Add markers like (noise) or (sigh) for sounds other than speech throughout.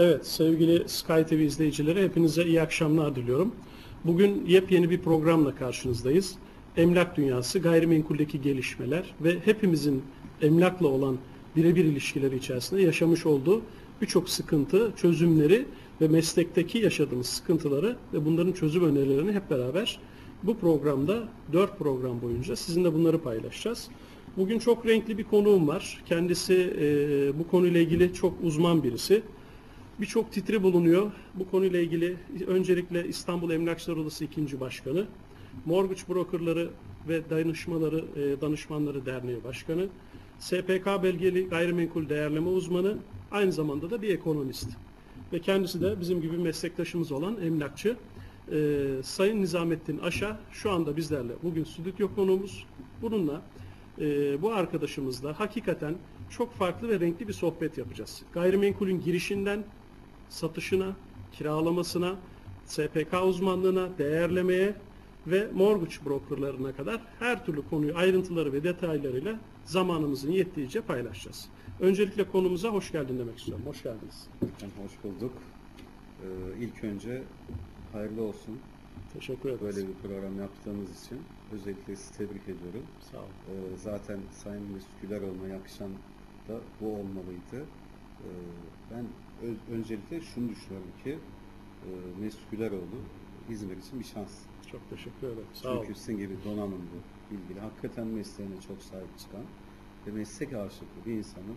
Evet sevgili Sky TV izleyicileri hepinize iyi akşamlar diliyorum. Bugün yepyeni bir programla karşınızdayız. Emlak dünyası, gayrimenkuldeki gelişmeler ve hepimizin emlakla olan birebir ilişkileri içerisinde yaşamış olduğu birçok sıkıntı, çözümleri ve meslekteki yaşadığımız sıkıntıları ve bunların çözüm önerilerini hep beraber bu programda 4 program boyunca sizinle bunları paylaşacağız. Bugün çok renkli bir konuğum var. Kendisi e, bu konuyla ilgili çok uzman birisi. Birçok titri bulunuyor. Bu konuyla ilgili öncelikle İstanbul Emlakçılar Odası 2. Başkanı, Mortgage Brokerları ve Danışmaları e, Danışmanları Derneği Başkanı, SPK belgeli gayrimenkul değerleme uzmanı, aynı zamanda da bir ekonomist. Ve kendisi de bizim gibi meslektaşımız olan emlakçı. E, Sayın Nizamettin Aşa şu anda bizlerle bugün stüdyo konuğumuz. Bununla e, bu arkadaşımızla hakikaten çok farklı ve renkli bir sohbet yapacağız. Gayrimenkulün girişinden satışına, kiralamasına, SPK uzmanlığına, değerlemeye ve mortgage brokerlarına kadar her türlü konuyu ayrıntıları ve detaylarıyla zamanımızın yettiğince paylaşacağız. Öncelikle konumuza hoş geldin demek istiyorum. Hoş geldiniz. Hoş bulduk. Ee, ilk önce hayırlı olsun. Teşekkür ederiz. Böyle bir program yaptığımız için özellikle sizi tebrik ediyorum. Sağ olun. Ee, zaten Sayın Mesut Güleroğlu'na yakışan da bu olmalıydı. Ee, ben öncelikle şunu düşünüyorum ki e, Mesut Güleroğlu İzmir için bir şans. Çok teşekkür ederim. Sağ olun. Çünkü sizin gibi donanımlı, bilgili, hakikaten mesleğine çok sahip çıkan ve meslek aşıklı bir insanın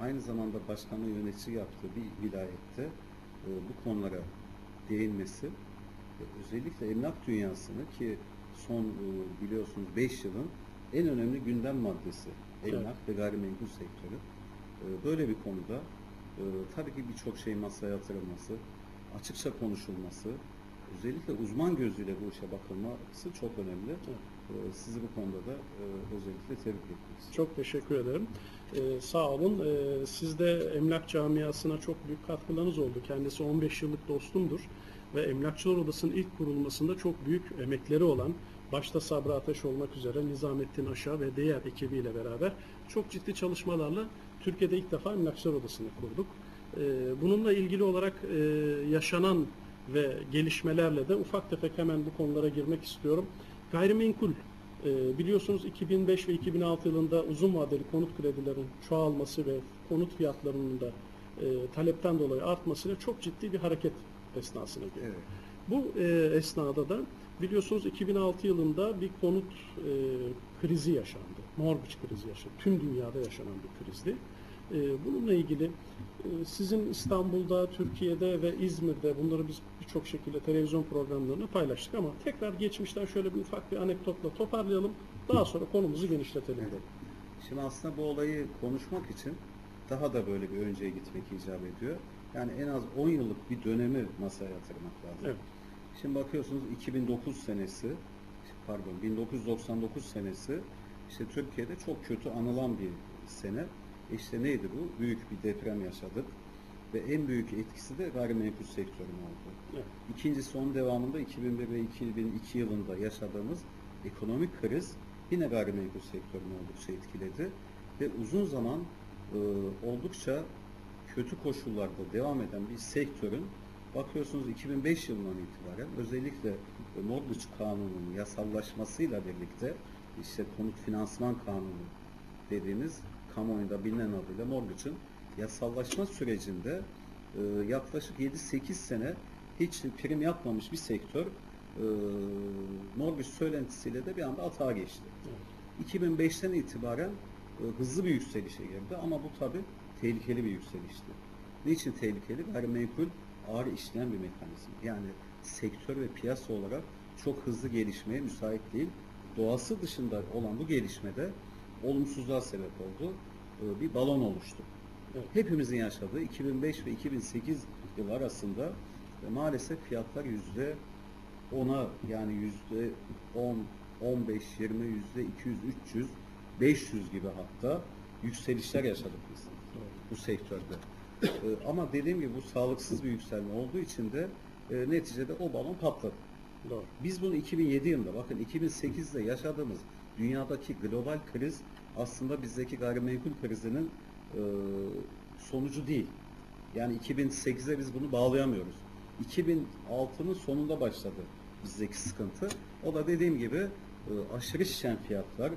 aynı zamanda başkanlığı yönetici yaptığı bir vilayette e, bu konulara değinmesi özellikle emlak dünyasını ki son e, biliyorsunuz 5 yılın en önemli gündem maddesi emlak ve gayrimenkul sektörü. E, böyle bir konuda e, tabii ki birçok şey masaya yatırılması, açıkça konuşulması, özellikle uzman gözüyle bu işe bakılması çok önemli. E, sizi bu konuda da e, özellikle tebrik istiyorum. Çok teşekkür ederim. Ee, sağ olun. Ee, siz de emlak camiasına çok büyük katkılarınız oldu. Kendisi 15 yıllık dostumdur. Ve Emlakçılar Odası'nın ilk kurulmasında çok büyük emekleri olan, başta Sabri Ateş olmak üzere Nizamettin Aşağı ve diğer ekibiyle beraber çok ciddi çalışmalarla Türkiye'de ilk defa Emlakçılar Odası'nı kurduk. Ee, bununla ilgili olarak e, yaşanan ve gelişmelerle de ufak tefek hemen bu konulara girmek istiyorum. Gayrimenkul e, biliyorsunuz 2005 ve 2006 yılında uzun vadeli konut kredilerin çoğalması ve konut fiyatlarının da e, talepten dolayı artmasıyla çok ciddi bir hareket esnasına girdi. Evet. Bu esnada da biliyorsunuz 2006 yılında bir konut krizi yaşandı. Mortgage krizi yaşandı. Tüm dünyada yaşanan bir krizdi. E, bununla ilgili e, sizin İstanbul'da, Türkiye'de ve İzmir'de bunları biz birçok şekilde televizyon programlarında paylaştık ama tekrar geçmişten şöyle bir ufak bir anekdotla toparlayalım. Daha sonra konumuzu genişletelim dedim. Şimdi aslında bu olayı konuşmak için daha da böyle bir önceye gitmek icap ediyor. Yani en az 10 yıllık bir dönemi masaya yatırmak lazım. Evet. Şimdi bakıyorsunuz 2009 senesi, pardon 1999 senesi işte Türkiye'de çok kötü anılan bir sene. E İşte neydi bu? Büyük bir deprem yaşadık ve en büyük etkisi de gayrimenkul sektörüne oldu. Evet. İkincisi onun devamında 2001 ve 2002 yılında yaşadığımız ekonomik kriz yine gayrimenkul sektörünü oldukça etkiledi ve uzun zaman e, oldukça kötü koşullarda devam eden bir sektörün bakıyorsunuz 2005 yılından itibaren özellikle mortgage kanununun yasallaşmasıyla birlikte işte konut finansman kanunu dediğimiz kamuoyunda bilinen adıyla mortgage'ın yasallaşma sürecinde e, yaklaşık 7-8 sene hiç prim yapmamış bir sektör e, mortgage söylentisiyle de bir anda atağa geçti. 2005'ten itibaren e, hızlı bir yükselişe girdi ama bu tabi tehlikeli bir yükselişti. Niçin tehlikeli? Gayrimenkul ağır işleyen bir mekanizma. Yani sektör ve piyasa olarak çok hızlı gelişmeye müsait değil. Doğası dışında olan bu gelişmede olumsuzluğa sebep oldu. E, Bir balon oluştu. Evet. Hepimizin yaşadığı 2005 ve 2008 yıl arasında e, maalesef fiyatlar yüzde 10'a yani yüzde 10, 15, 20, yüzde 200, 300, 500 gibi hatta yükselişler yaşadık biz bu sektörde. Ee, ama dediğim gibi bu sağlıksız bir yükselme olduğu için de e, neticede o balon patladı. Doğru. Biz bunu 2007 yılında bakın 2008'de yaşadığımız dünyadaki global kriz aslında bizdeki gayrimenkul krizinin e, sonucu değil. Yani 2008'e biz bunu bağlayamıyoruz. 2006'nın sonunda başladı bizdeki sıkıntı. O da dediğim gibi e, aşırı şişen fiyatlar,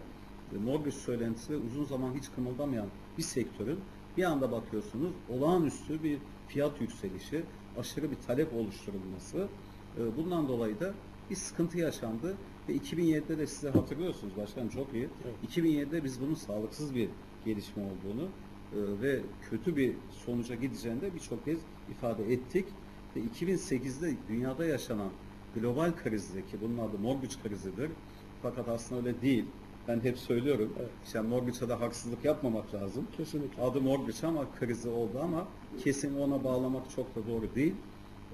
e, mortgage söylentisi ve uzun zaman hiç kımıldamayan bir sektörün bir anda bakıyorsunuz olağanüstü bir fiyat yükselişi, aşırı bir talep oluşturulması. E, Bundan dolayı da bir sıkıntı yaşandı ve 2007'de de size hatırlıyorsunuz başkanım çok iyi. Evet. 2007'de biz bunun sağlıksız bir gelişme olduğunu e, ve kötü bir sonuca gideceğini de birçok kez ifade ettik. Ve 2008'de dünyada yaşanan global krizdeki bunun adı mortgage krizidir. Fakat aslında öyle değil. Ben hep söylüyorum. Evet. İşte mortgage'a da haksızlık yapmamak lazım. Kesinlikle. Adı mortgage ama krizi oldu ama kesin ona bağlamak çok da doğru değil.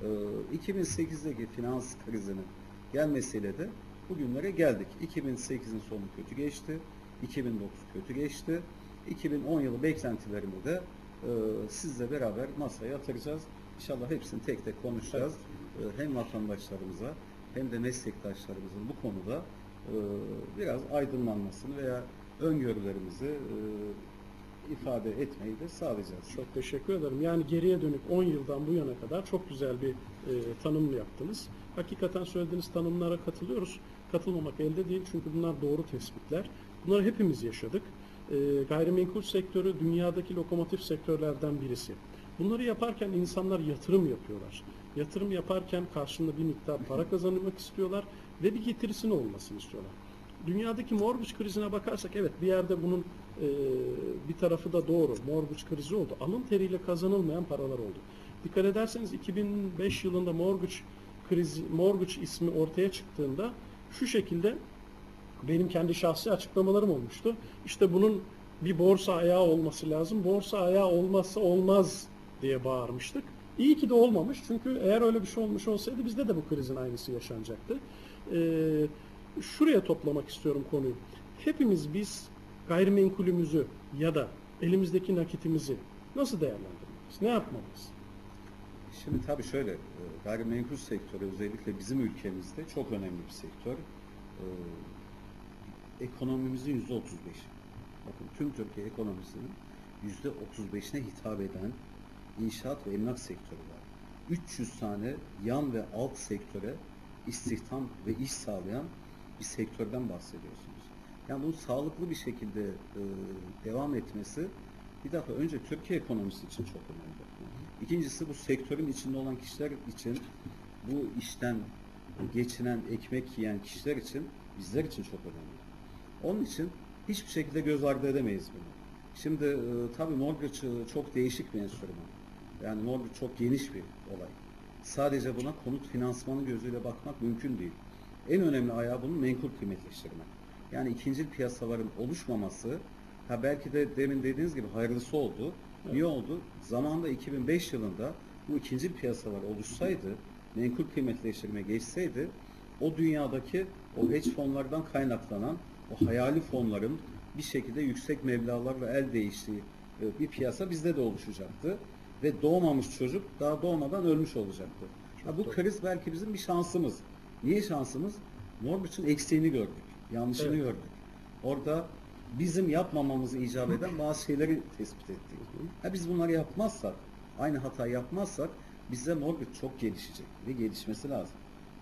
Ee, 2008'deki finans krizinin gelmesiyle de bugünlere geldik. 2008'in sonu kötü geçti. 2009 kötü geçti. 2010 yılı beklentilerimi de e, sizle beraber masaya yatıracağız. İnşallah hepsini tek tek konuşacağız. E, hem vatandaşlarımıza hem de meslektaşlarımızın bu konuda e, biraz aydınlanmasını veya öngörülerimizi e, ifade etmeyi de sağlayacağız. Çok teşekkür ederim. Yani geriye dönük 10 yıldan bu yana kadar çok güzel bir e, tanım yaptınız. Hakikaten söylediğiniz tanımlara katılıyoruz. Katılmamak elde değil çünkü bunlar doğru tespitler. Bunları hepimiz yaşadık. E, gayrimenkul sektörü dünyadaki lokomotif sektörlerden birisi. Bunları yaparken insanlar yatırım yapıyorlar. Yatırım yaparken karşılığında bir miktar para kazanmak istiyorlar ve bir getirisinin olmasını istiyorlar. Dünyadaki mortgage krizine bakarsak evet bir yerde bunun e, bir tarafı da doğru. Mortgage krizi oldu. Alın teriyle kazanılmayan paralar oldu. Dikkat ederseniz 2005 yılında mortgage krizi, mortgage ismi ortaya çıktığında şu şekilde benim kendi şahsi açıklamalarım olmuştu. İşte bunun bir borsa ayağı olması lazım. Borsa ayağı olmazsa olmaz diye bağırmıştık. İyi ki de olmamış. Çünkü eğer öyle bir şey olmuş olsaydı bizde de bu krizin aynısı yaşanacaktı. Ee, şuraya toplamak istiyorum konuyu. Hepimiz biz gayrimenkulümüzü ya da elimizdeki nakitimizi nasıl değerlendirmeliyiz? Ne yapmalıyız? Şimdi tabii şöyle, e, gayrimenkul sektörü özellikle bizim ülkemizde çok önemli bir sektör. E, Ekonomimizin yüzde 35. Bakın tüm Türkiye ekonomisinin yüzde 35'ine hitap eden inşaat ve emlak sektörü var. 300 tane yan ve alt sektöre istihdam ve iş sağlayan bir sektörden bahsediyorsunuz. Yani bunun sağlıklı bir şekilde e, devam etmesi bir defa önce Türkiye ekonomisi için çok önemli. İkincisi bu sektörün içinde olan kişiler için bu işten geçinen, ekmek yiyen kişiler için bizler için çok önemli. Onun için hiçbir şekilde göz ardı edemeyiz bunu. Şimdi e, tabii mortgage e, çok değişik bir enstrüman. Yani mortgage çok geniş bir olay. Sadece buna konut finansmanı gözüyle bakmak mümkün değil. En önemli ayağı bunun menkul kıymetleştirme. Yani ikinci piyasaların oluşmaması, ha belki de demin dediğiniz gibi hayırlısı oldu. Niye oldu? Zamanında 2005 yılında bu ikinci piyasalar oluşsaydı, menkul kıymetleştirme geçseydi, o dünyadaki o hedge fonlardan kaynaklanan o hayali fonların bir şekilde yüksek meblağlarla el değiştiği e, bir piyasa bizde de oluşacaktı. Ve doğmamış çocuk daha doğmadan ölmüş olacaktı. Ha, bu doğru. kriz belki bizim bir şansımız. Niye şansımız? Mortgage'ın eksiğini gördük. Yanlışını Evet. gördük. Orada bizim yapmamamızı icap eden bazı şeyleri tespit ettik. Ha, biz bunları yapmazsak, aynı hatayı yapmazsak bize mortgage çok gelişecek ve gelişmesi lazım.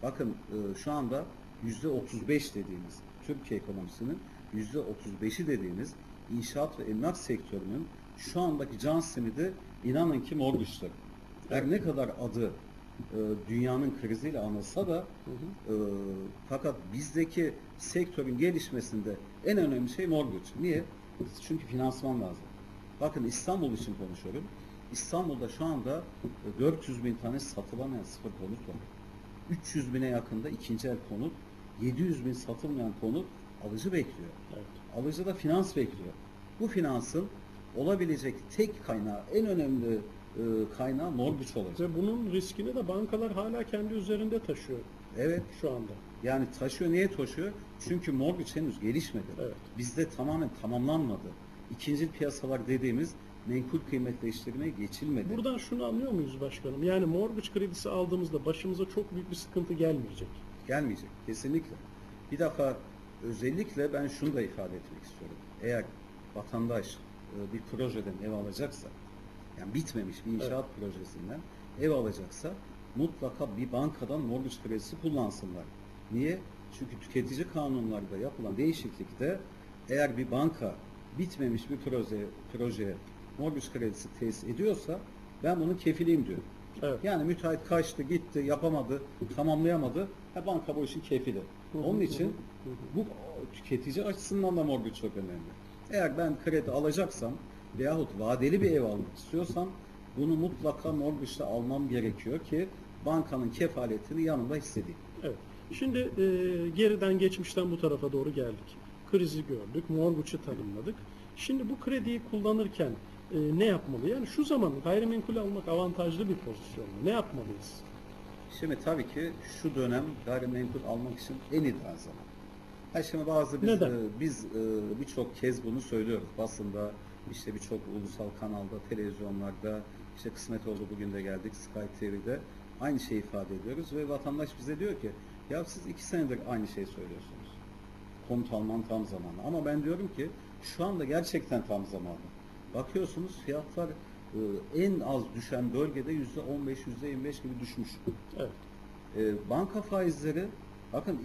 Bakın e, şu anda yüzde 35 dediğimiz Türkiye ekonomisinin yüzde 35'i dediğimiz inşaat ve emlak sektörünün şu andaki can simidi inanın ki mortgage'dır. Her ne kadar adı e, dünyanın kriziyle anılsa da e, fakat bizdeki sektörün gelişmesinde en önemli şey mortgage. Niye? Çünkü finansman lazım. Bakın İstanbul için konuşuyorum. İstanbul'da şu anda e, 400 bin tane satılamayan sıfır konut var. 300 bine yakında ikinci el konut, 700 bin satılmayan konut alıcı bekliyor. Evet. Alıcı da finans bekliyor. Bu finansın olabilecek tek kaynağı, en önemli e, kaynağı mortgage olacak. Ve bunun riskini de bankalar hala kendi üzerinde taşıyor Evet, şu anda. yani taşıyor. Niye taşıyor? Çünkü mortgage henüz gelişmedi. Evet. Bizde tamamen tamamlanmadı. İkinci piyasalar dediğimiz menkul kıymetleştirmeye geçilmedi. Buradan şunu anlıyor muyuz başkanım? Yani mortgage kredisi aldığımızda başımıza çok büyük bir sıkıntı gelmeyecek. Gelmeyecek. Kesinlikle. Bir defa özellikle ben şunu da ifade etmek istiyorum. Eğer vatandaş e, bir projeden ev alacaksa yani bitmemiş bir inşaat projesinden ev alacaksa mutlaka bir bankadan mortgage kredisi kullansınlar. Niye? Çünkü tüketici kanunlarda yapılan değişiklikte eğer bir banka bitmemiş bir proje projeye mortgage kredisi tesis ediyorsa ben bunun kefiliyim diyor. Evet. Yani müteahhit kaçtı, gitti, yapamadı, tamamlayamadı. Ha, banka bu işin kefili. Onun için bu tüketici açısından da mortgage çok önemli. Eğer ben kredi alacaksam veyahut vadeli bir ev almak istiyorsam bunu mutlaka mortgage'da almam gerekiyor ki bankanın kefaletini yanımda hissedeyim. Evet. Şimdi e, geriden geçmişten bu tarafa doğru geldik. Krizi gördük, morguç'u tanımladık. Şimdi bu krediyi kullanırken e, ne yapmalı? Yani şu zaman gayrimenkul almak avantajlı bir pozisyon mu? Ne yapmalıyız? Şimdi tabii ki şu dönem gayrimenkul almak için en ideal zaman. Ha şimdi bazı biz, Neden? e, biz e, birçok kez bunu söylüyoruz. Basında, işte birçok ulusal kanalda, televizyonlarda, işte kısmet oldu bugün de geldik Sky TV'de aynı şeyi ifade ediyoruz ve vatandaş bize diyor ki ya siz iki senedir aynı şeyi söylüyorsunuz. Konut alman tam zamanı. Ama ben diyorum ki şu anda gerçekten tam zamanı. Bakıyorsunuz fiyatlar e, en az düşen bölgede yüzde 15, yüzde 25 gibi düşmüş. Evet. E, banka faizleri bakın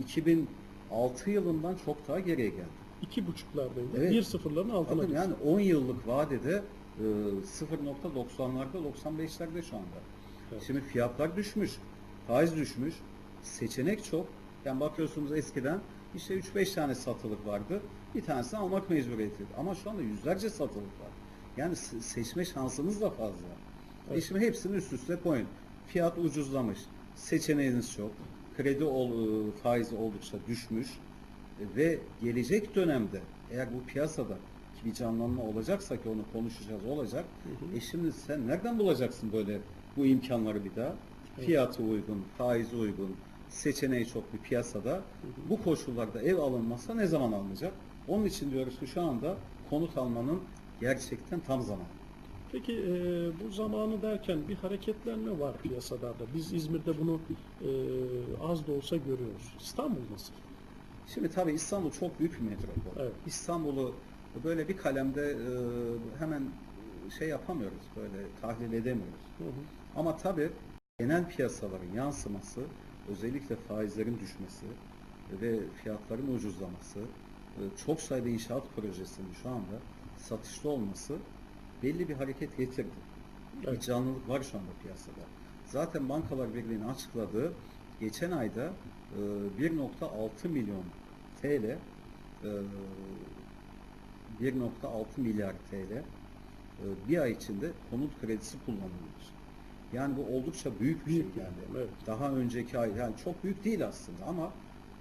2006 yılından çok daha geriye geldi. İki buçuklardaydı. Evet. Bir sıfırların altına Bakın yani 10 yıllık vadede e, 0.90'larda 95'lerde şu anda. Evet. Şimdi fiyatlar düşmüş, faiz düşmüş, seçenek çok. Yani bakıyorsunuz eskiden işte 3-5 tane satılık vardı. Bir tanesini almak mecburiyeti. Ama şu anda yüzlerce satılık var. Yani se- seçme şansınız da fazla. E Evet. şimdi hepsini üst üste koyun. Fiyat ucuzlamış. Seçeneğiniz çok. Kredi ol, e, faizi oldukça düşmüş. Ve gelecek dönemde eğer bu piyasada bir canlanma olacaksa ki onu konuşacağız olacak. Hı hı. E şimdi sen nereden bulacaksın böyle bu imkanları bir daha? Evet. Fiyatı uygun, faizi uygun, seçeneği çok bir piyasada bu koşullarda ev alınmazsa ne zaman alınacak? Onun için diyoruz ki şu anda konut almanın gerçekten tam zamanı. Peki e, bu zamanı derken bir hareketlenme var piyasalarda. Biz İzmir'de bunu e, az da olsa görüyoruz. İstanbul nasıl? Şimdi tabii İstanbul çok büyük bir metropol. Evet. İstanbul'u böyle bir kalemde e, hemen şey yapamıyoruz, böyle tahlil edemiyoruz. Hı hı. Ama tabii genel piyasaların yansıması, özellikle faizlerin düşmesi ve fiyatların ucuzlaması, e, çok sayıda inşaat projesinin şu anda satışta olması belli bir hareket getirdi. Bir Evet. canlılık var şu anda piyasada. Zaten Bankalar Birliği'nin açıkladığı geçen ayda e, 1.6 milyon TL e, 1.6 milyar TL e, bir ay içinde konut kredisi kullanılmış. Yani bu oldukça büyük bir şey yani. evet. Daha önceki ay yani çok büyük değil aslında ama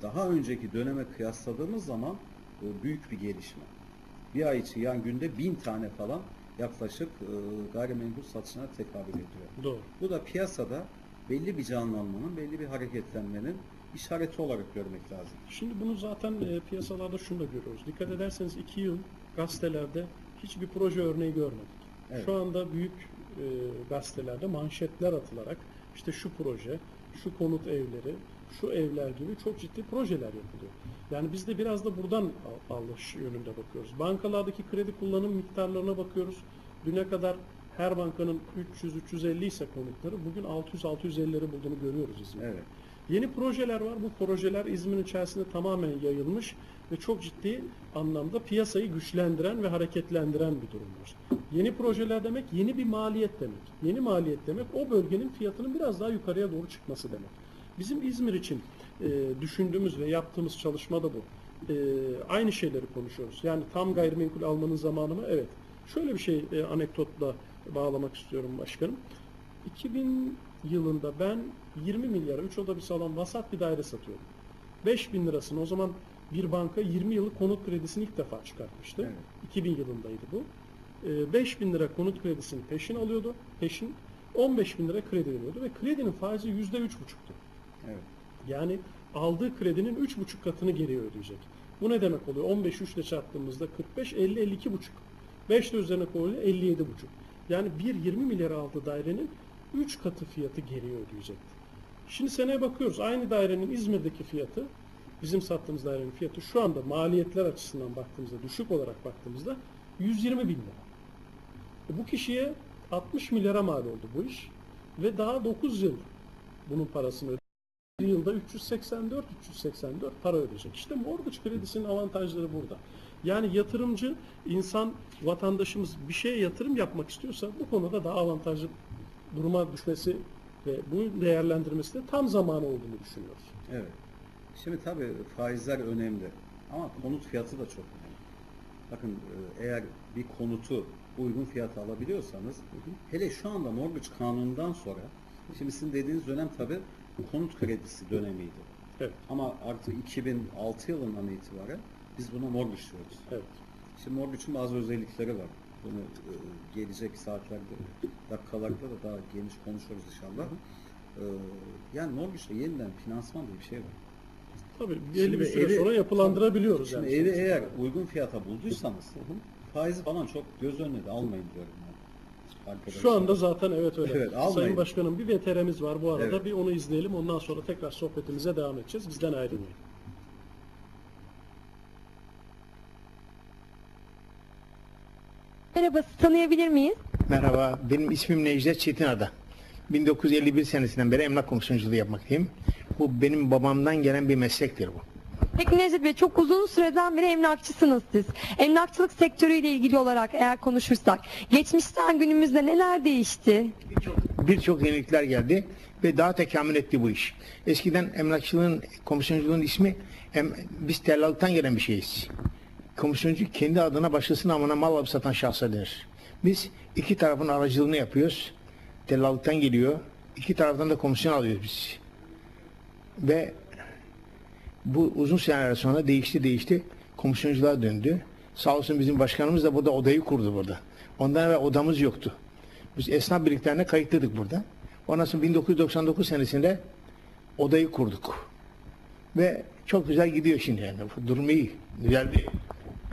daha önceki döneme kıyasladığımız zaman e, büyük bir gelişme. Bir ay için yani günde bin tane falan yaklaşık e, gayrimenkul satışına tekabül ediyor. Doğru. Bu da piyasada belli bir canlanmanın, belli bir hareketlenmenin işareti olarak görmek lazım. Şimdi bunu zaten e, piyasalarda şunu da görüyoruz. Dikkat ederseniz iki yıl gazetelerde hiçbir proje örneği görmedik. Evet. Şu anda büyük e, gazetelerde manşetler atılarak işte şu proje, şu konut evleri, şu evler gibi çok ciddi projeler yapılıyor. Yani biz de biraz da buradan al- alış yönünde bakıyoruz. Bankalardaki kredi kullanım miktarlarına bakıyoruz. Düne kadar her bankanın 300-350 ise konutları bugün 600-650'leri bulduğunu görüyoruz İzmir'de. Evet. Yeni projeler var. Bu projeler İzmir'in içerisinde tamamen yayılmış ve çok ciddi anlamda piyasayı güçlendiren ve hareketlendiren bir durum var. Yeni projeler demek yeni bir maliyet demek. Yeni maliyet demek o bölgenin fiyatının biraz daha yukarıya doğru çıkması demek. Bizim İzmir için e, düşündüğümüz ve yaptığımız çalışma da bu. E, aynı şeyleri konuşuyoruz. Yani tam gayrimenkul almanın zamanı mı? Evet. Şöyle bir şey e, anekdotla bağlamak istiyorum başkanım. 2000 yılında ben 20 milyara 3 oda bir salon vasat bir daire satıyordum. 5 bin lirasını o zaman bir banka 20 yıllık konut kredisini ilk defa çıkartmıştı. Evet. 2000 yılındaydı bu. Ee, 5 bin lira konut kredisini peşin alıyordu. Peşin 15 bin lira kredi veriyordu ve kredinin faizi yüzde üç buçuktu. Evet. Yani aldığı kredinin 3,5 katını geri ödeyecek. Bu ne demek oluyor? 15 3 ile çarptığımızda 45, 50, 52 buçuk. 5 de üzerine koyuluyor 57 buçuk. Yani bir 20 milyara aldığı dairenin 3 katı fiyatı geriye ödeyecekti. Şimdi seneye bakıyoruz. Aynı dairenin İzmir'deki fiyatı, bizim sattığımız dairenin fiyatı şu anda maliyetler açısından baktığımızda, düşük olarak baktığımızda 120 bin lira. E bu kişiye 60 milyara mal oldu bu iş ve daha 9 yıl bunun parasını ödeyecek. Yılda 384 384 para ödeyecek. İşte mortgage kredisinin avantajları burada. Yani yatırımcı insan vatandaşımız bir şeye yatırım yapmak istiyorsa bu konuda daha avantajlı duruma düşmesi ve bu değerlendirmesi de tam zamanı olduğunu düşünüyoruz. Evet. Şimdi tabii faizler önemli ama konut fiyatı da çok önemli. Bakın e, eğer bir konutu uygun fiyata alabiliyorsanız hele şu anda mortgage kanunundan sonra şimdi sizin dediğiniz dönem tabii konut kredisi dönemiydi. Evet. Ama artık 2006 yılından itibaren biz buna mortgage diyoruz. Evet. Şimdi mortgage'ın bazı özellikleri var. Bunu e, gelecek saatlerde, dakikalarda da daha geniş konuşuruz inşallah. E, yani mortgage'da yeniden finansman diye bir şey var. Tabii belli bir süre evi- sonra yapılandırabiliyoruz. Şimdi yani evi sonuçta. eğer uygun fiyata bulduysanız faizi falan çok göz önüne de almayın diyorum ben. Arkadaşlar. Şu anda zaten evet öyle. Evet, almayın. Sayın Başkanım bir VTR'miz var bu arada. Evet. Bir onu izleyelim. Ondan sonra tekrar sohbetimize devam edeceğiz. Bizden ayrılmayın. Merhaba, sizi tanıyabilir miyiz? Merhaba, benim ismim Necdet Çetinada. 1951 senesinden beri emlak komisyonculuğu yapmaktayım. Bu benim babamdan gelen bir meslektir bu. Peki Necdet Bey, çok uzun süreden beri emlakçısınız siz. Emlakçılık sektörüyle ilgili olarak eğer konuşursak, geçmişten günümüzde neler değişti? Birçok birçok yenilikler geldi ve daha tekamül etti bu iş. Eskiden emlakçılığın, komisyonculuğun ismi em, biz tellallıktan gelen bir şeyiz. Komisyoncu kendi adına başkasının amına mal alıp satan şahsa denir. Biz iki tarafın aracılığını yapıyoruz. Tellallıktan geliyor. İki taraftan da komisyon alıyoruz biz. Ve bu uzun seneler sonra değişti değişti. Komisyonculuğa döndü. Sağ olsun bizim başkanımız da burada odayı kurdu burada. Ondan evvel odamız yoktu. Biz esnaf birliklerine kayıtlıydık burada. Ondan sonra 1999 senesinde odayı kurduk. Ve çok güzel gidiyor şimdi yani. Durum iyi. Güzel bir.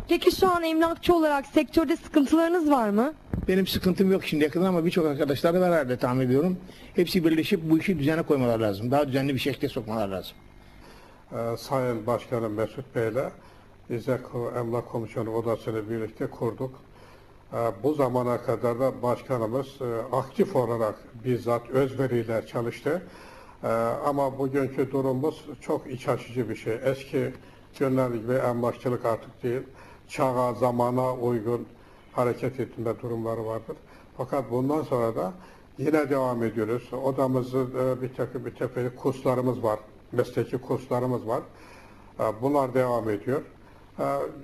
Peki şu an emlakçı olarak sektörde sıkıntılarınız var mı? Benim sıkıntım yok şimdiye kadar ama birçok arkadaşlar da var herhalde tahmin ediyorum. Hepsi birleşip bu işi düzene koymalar lazım. Daha düzenli bir şekilde sokmalar lazım. Ee, Sayın Başkanım Mesut Bey'le İzzet Emlak Komisyonu Odası'nı birlikte kurduk. Ee, Bu zamana kadar da başkanımız e, aktif olarak bizzat özveriyle çalıştı. Ee, Ama bugünkü durumumuz çok iç açıcı bir şey. Eski günler gibi emlakçılık artık değil. Çağa, zamana uygun hareket etme durumları vardır. Fakat bundan sonra da yine devam ediyoruz. Odamızın e, bir takım bir tefeli kurslarımız var. Mesleki kurslarımız var. E, Bunlar devam ediyor.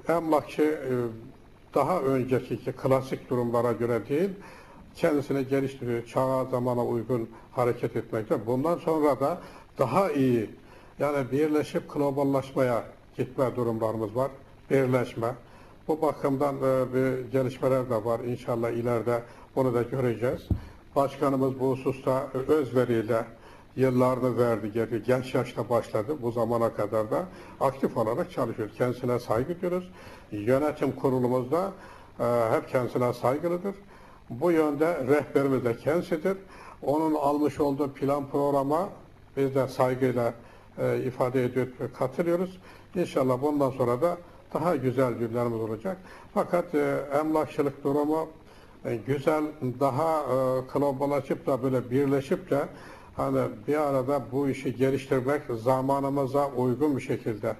Emlakçı e, daha önceki klasik durumlara göre değil, kendisini geliştiriyor, çağa zamana uygun hareket etmekte. Bundan sonra da daha iyi, yani birleşip globallaşmaya gitme durumlarımız var. Birleşme. Bu bakımdan e, bir gelişmeler de var. İnşallah ileride bunu da göreceğiz. Başkanımız bu hususta özveriyle yıllarını verdi, genç yaşta başladı. Bu zamana kadar da aktif olarak çalışıyor. Kendisine saygı duyuyoruz. Yönetim kurulumuzda e, hep kendisine saygılıdır. Bu yönde rehberimiz de kendisidir. Onun almış olduğu plan programa biz de saygıyla e, ifade ediyor katılıyoruz. İnşallah bundan sonra da daha güzel günlerimiz olacak. Fakat e, emlakçılık durumu e, güzel, daha e, kalabalaşıp da böyle birleşip de hani bir arada bu işi geliştirmek zamanımıza uygun bir şekilde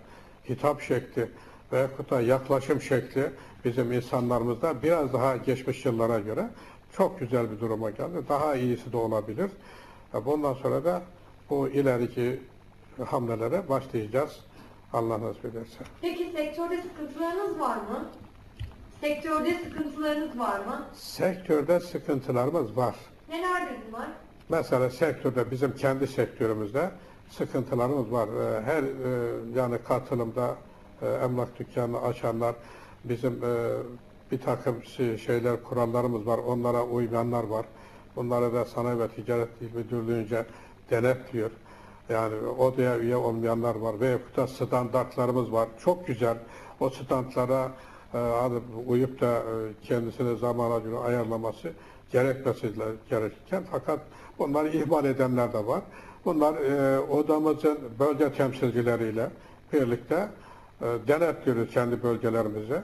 hitap şekli ve da yaklaşım şekli bizim insanlarımızda biraz daha geçmiş yıllara göre çok güzel bir duruma geldi. Daha iyisi de olabilir. E, Bundan sonra da bu ileriki hamlelere başlayacağız. Allah nasip ederse. Peki sektörde sıkıntılarınız var mı? Sektörde sıkıntılarınız var mı? Sektörde sıkıntılarımız var. Nelerdir bunlar? Mesela sektörde bizim kendi sektörümüzde sıkıntılarımız var. Ee, Her e, yani katılımda e, emlak dükkanı açanlar bizim e, bir takım şey- şeyler kurallarımız var. Onlara uymayanlar var. Bunları da Sanayi ve Ticaret Müdürlüğü'nce denetliyor. Yani odaya üye olmayanlar var ve da standartlarımız var. Çok güzel. O standlara e, hani uyup da e, kendisini zamana göre ayarlaması gerekmesi gerekirken fakat bunları ihmal edenler de var. Bunlar e, odamızın bölge temsilcileriyle birlikte denetliyoruz kendi bölgelerimizi.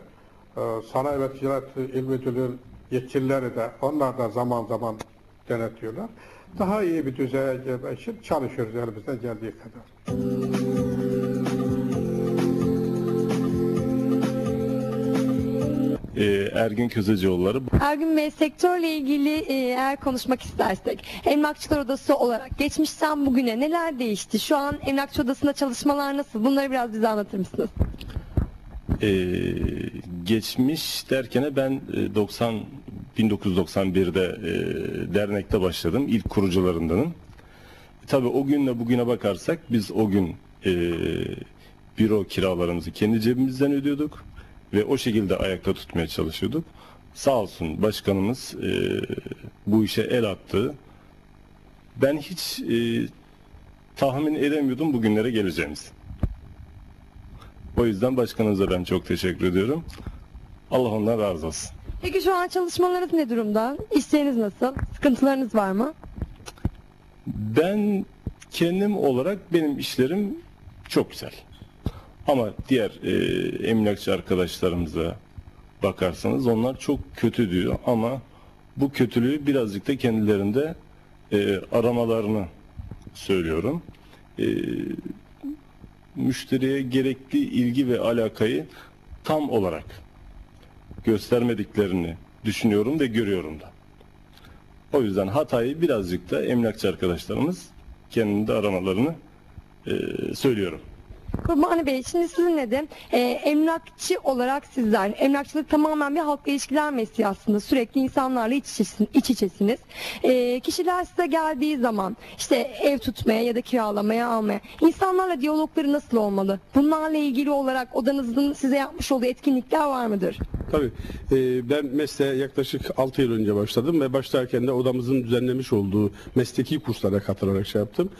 E, Sanayi ve Ticaret İl Müdürlüğü'nün yetkilileri de onlar da zaman zaman denetiyorlar. Daha iyi bir düzeye gelmek için çalışıyoruz elimizden geldiği kadar. Ee, Ergün Közecioğulları. Ergün Bey sektörle ilgili e, eğer konuşmak istersek Emlakçılar Odası olarak geçmişten bugüne neler değişti? Şu an Emlakçı Odası'nda çalışmalar nasıl? Bunları biraz bize anlatır mısınız? Ee, geçmiş derkene ben e, 90 1991'de e, dernekte başladım. İlk kurucularındanım. Tabii o günle bugüne bakarsak biz o gün e, büro kiralarımızı kendi cebimizden ödüyorduk ve o şekilde ayakta tutmaya çalışıyorduk. Sağ olsun başkanımız e, bu işe el attı. Ben hiç e, tahmin edemiyordum bugünlere geleceğimizi. O yüzden başkanımıza ben çok teşekkür ediyorum. Allah ondan razı olsun. Peki şu an çalışmalarınız ne durumda? İşleriniz nasıl? Sıkıntılarınız var mı? Ben kendim olarak benim işlerim çok güzel. Ama diğer e, emlakçı arkadaşlarımıza bakarsanız onlar çok kötü diyor ama bu kötülüğü birazcık da kendilerinde e, aramalarını söylüyorum. E, müşteriye gerekli ilgi ve alakayı tam olarak göstermediklerini düşünüyorum ve görüyorum da. O yüzden hatayı birazcık da emlakçı arkadaşlarımız kendinde aramalarını e, söylüyorum. Kurbani Bey şimdi sizinle de e, emlakçı olarak sizler, emlakçılık tamamen bir halkla ilişkiler mesleği aslında. Sürekli insanlarla iç, içesin, iç içesiniz. E, kişiler size geldiği zaman işte ev tutmaya ya da kiralamaya almaya insanlarla diyalogları nasıl olmalı? Bunlarla ilgili olarak odanızın size yapmış olduğu etkinlikler var mıdır? Tabii. Ee, ben mesleğe yaklaşık 6 yıl önce başladım ve başlarken de odamızın düzenlemiş olduğu mesleki kurslara katılarak şey yaptım.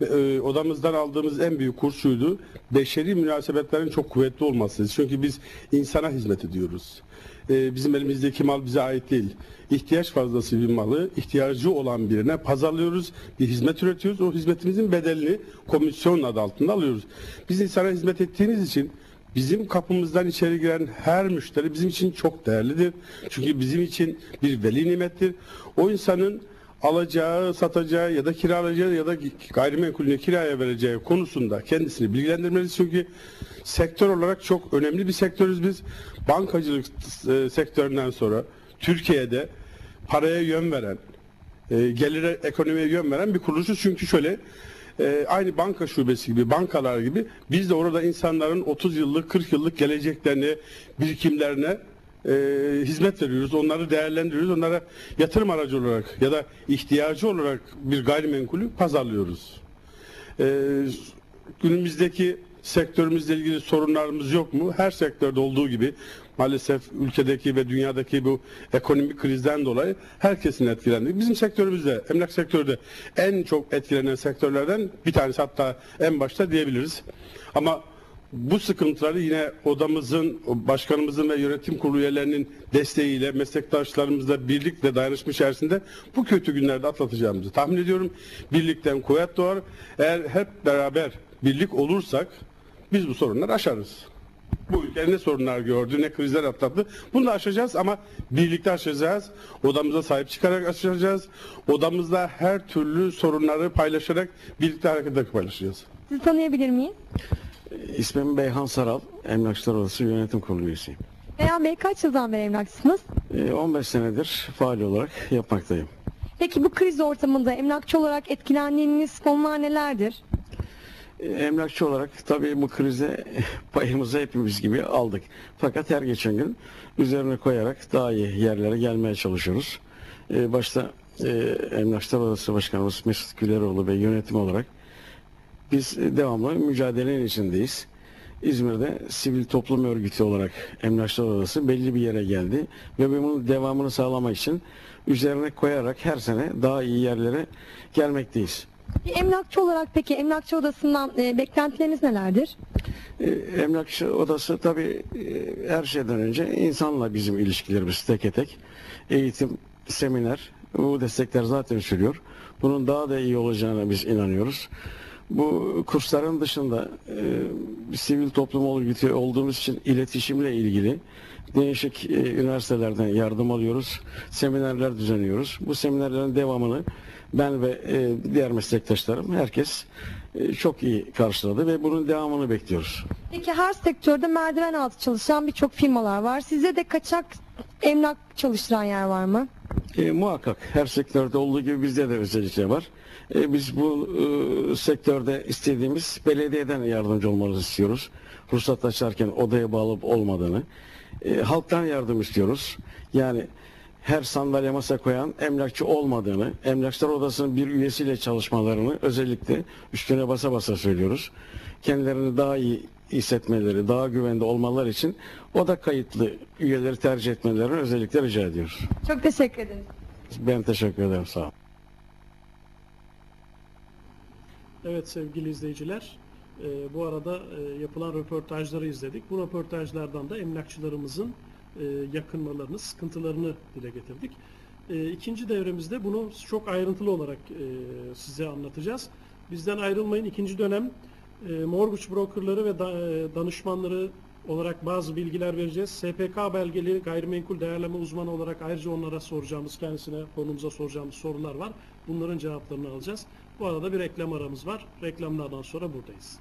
E, odamızdan aldığımız en büyük kurs şuydu. Beşeri münasebetlerin çok kuvvetli olması. Çünkü biz insana hizmet ediyoruz. Ee, bizim elimizdeki mal bize ait değil. İhtiyaç fazlası bir malı ihtiyacı olan birine pazarlıyoruz, bir hizmet üretiyoruz. O hizmetimizin bedelini komisyon adı altında alıyoruz. Biz insana hizmet ettiğimiz için Bizim kapımızdan içeri giren her müşteri bizim için çok değerlidir. Çünkü bizim için bir veli nimettir. O insanın alacağı, satacağı ya da kiralayacağı ya da gayrimenkulünü kiraya vereceği konusunda kendisini bilgilendirmeliyiz. Çünkü sektör olarak çok önemli bir sektörüz biz. Bankacılık e, sektöründen sonra Türkiye'de paraya yön veren, e, gelire ekonomiye yön veren bir kuruluşuz. Çünkü şöyle e, aynı banka şubesi gibi, bankalar gibi biz de orada insanların 30 yıllık, 40 yıllık geleceklerine, birikimlerine e, hizmet veriyoruz. Onları değerlendiriyoruz. Onlara yatırım aracı olarak ya da ihtiyacı olarak bir gayrimenkulü pazarlıyoruz. E, günümüzdeki sektörümüzle ilgili sorunlarımız yok mu? Her sektörde olduğu gibi maalesef ülkedeki ve dünyadaki bu ekonomik krizden dolayı herkesin etkilendi. Bizim sektörümüzde, emlak sektörü de en çok etkilenen sektörlerden bir tanesi hatta en başta diyebiliriz. Ama bu sıkıntıları yine odamızın, başkanımızın ve yönetim kurulu üyelerinin desteğiyle, meslektaşlarımızla birlikte dayanışma içerisinde bu kötü günlerde atlatacağımızı tahmin ediyorum. Birlikten kuvvet doğar. Eğer hep beraber birlik olursak biz bu sorunları aşarız. Bu ülke ne sorunlar gördü, ne krizler atlattı. Bunu da aşacağız ama birlikte aşacağız. Odamıza sahip çıkarak aşacağız. Odamızda her türlü sorunları paylaşarak birlikte hareket paylaşacağız. Sizi tanıyabilir miyim? İsmim Beyhan Saral, Emlakçılar Odası Yönetim Kurulu üyesiyim. Beyhan Bey kaç yıldan beri emlakçısınız? Ee, 15 senedir faal olarak yapmaktayım. Peki bu kriz ortamında emlakçı olarak etkilendiğiniz konular nelerdir? Ee, Emlakçı olarak tabii bu krize (laughs) payımızı hepimiz gibi aldık. Fakat her geçen gün üzerine koyarak daha iyi yerlere gelmeye çalışıyoruz. Ee, Başta e, Emlakçılar Odası Başkanımız Mesut Güleroğlu ve yönetim olarak biz e, devamlı mücadelenin içindeyiz. İzmir'de sivil toplum örgütü olarak Emlakçılar Odası belli bir yere geldi ve bunun devamını sağlamak için üzerine koyarak her sene daha iyi yerlere gelmekteyiz. Bir emlakçı olarak peki emlakçı odasından e, beklentileriniz nelerdir? Ee, Emlakçı odası tabii e, her şeyden önce insanla bizim ilişkilerimiz tek tek. Eğitim, seminer, bu destekler zaten sürüyor. Bunun daha da iyi olacağına biz inanıyoruz. Bu kursların dışında e, bir sivil toplum örgütü olduğumuz için iletişimle ilgili Değişik e, üniversitelerden yardım alıyoruz. Seminerler düzenliyoruz. Bu seminerlerin devamını ben ve e, diğer meslektaşlarım herkes e, çok iyi karşıladı ve bunun devamını bekliyoruz. Peki her sektörde merdiven altı çalışan birçok firmalar var. Sizde de kaçak emlak çalıştıran yer var mı? E, muhakkak her sektörde olduğu gibi bizde de özellikle var. E, biz bu e, sektörde istediğimiz belediyeden yardımcı olmanızı istiyoruz. Ruhsat açarken odaya bağlı olmadığını. E, halktan yardım istiyoruz. Yani her sandalye masa koyan emlakçı olmadığını, emlakçılar odasının bir üyesiyle çalışmalarını özellikle üstüne basa basa söylüyoruz. Kendilerini daha iyi hissetmeleri, daha güvende olmaları için oda kayıtlı üyeleri tercih etmelerini özellikle rica ediyoruz. Çok teşekkür ederim. Ben teşekkür ederim. Sağ olun. Evet sevgili izleyiciler, e, bu arada e, yapılan röportajları izledik. Bu röportajlardan da emlakçılarımızın e, yakınmalarını, sıkıntılarını dile getirdik. E, ikinci devremizde bunu çok ayrıntılı olarak e, size anlatacağız. Bizden ayrılmayın. İkinci dönem e, mortgage brokerları ve da, e, danışmanları olarak bazı bilgiler vereceğiz. SPK belgeli gayrimenkul değerleme uzmanı olarak ayrıca onlara soracağımız, kendisine konumuza soracağımız sorular var. Bunların cevaplarını alacağız. Bu arada bir reklam aramız var. Reklamlardan sonra buradayız.